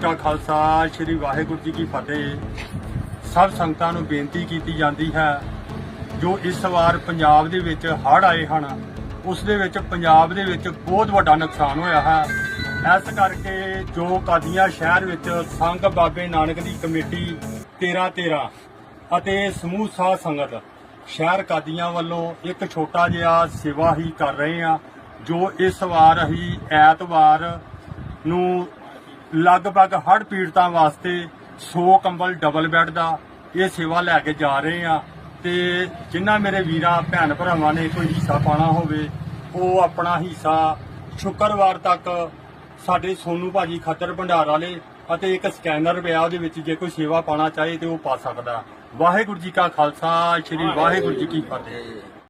ਕਾ ਖਾਲਸਾ, ਸ੍ਰੀ ਵਾਹਿਗੁਰੂ ਜੀ ਕੀ ਫਤਿਹ। ਸਭ ਸੰਗਤਾਂ ਨੂੰ ਬੇਨਤੀ ਕੀਤੀ ਜਾਂਦੀ ਹੈ, ਜੋ ਇਸ ਵਾਰ ਪੰਜਾਬ ਦੇ ਵਿੱਚ ਹੜ੍ਹ ਆਏ ਹਨ, ਉਸ ਦੇ ਵਿੱਚ ਪੰਜਾਬ ਦੇ ਵਿੱਚ ਬਹੁਤ ਵੱਡਾ ਨੁਕਸਾਨ ਹੋਇਆ ਹੈ। ਇਸ ਕਰਕੇ ਜੋ ਕਾਦੀਆਂ ਸ਼ਹਿਰ ਵਿੱਚ ਸੰਘ ਬਾਬੇ ਨਾਨਕ ਦੀ ਕਮੇਟੀ 13 13 ਅਤੇ ਸਮੂਹ ਸਾਧ ਸੰਗਤ ਸ਼ਹਿਰ ਕਾਦੀਆਂ ਵੱਲੋਂ ਇੱਕ ਛੋਟਾ ਜਿਹਾ ਸੇਵਾ ਹੀ ਕਰ ਰਹੇ ਆ, ਜੋ ਇਸ ਵਾਰ ਅਸੀਂ ਐਤਵਾਰ ਨੂੰ ਲਗਭਗ ਹੜ੍ਹ ਪੀੜਤਾਂ ਵਾਸਤੇ 100 ਕੰਬਲ ਡਬਲ ਬੈੱਡ ਦਾ ਇਹ ਸੇਵਾ ਲੈ ਕੇ ਜਾ ਰਹੇ ਆ ਤੇ ਜਿਨ੍ਹਾਂ ਮੇਰੇ ਵੀਰਾਂ, ਭੈਣ ਭਰਾਵਾਂ ਨੇ ਕੋਈ ਹਿੱਸਾ ਪਾਣਾ ਹੋਵੇ, ਉਹ ਆਪਣਾ ਹਿੱਸਾ ਸ਼ੁੱਕਰਵਾਰ ਤੱਕ ਸਾਡੇ ਸੋਨੂ ਭਾਜੀ ਖੱਤਰ ਭੰਡਾਰ ਵਾਲੇ ਅਤੇ ਇੱਕ ਸਕੈਨਰ ਪਿਆ ਉਹਦੇ ਵਿੱਚ ਜੇ ਕੋਈ ਸੇਵਾ ਪਾਣਾ ਚਾਹੇ ਤੇ ਉਹ ਪਾ ਸਕਦਾ। ਵਾਹਿਗੁਰੂ ਜੀ ਕਾ ਖਾਲਸਾ, ਸ੍ਰੀ ਵਾਹਿਗੁਰੂ ਜੀ ਕੀ ਫਤਿਹ।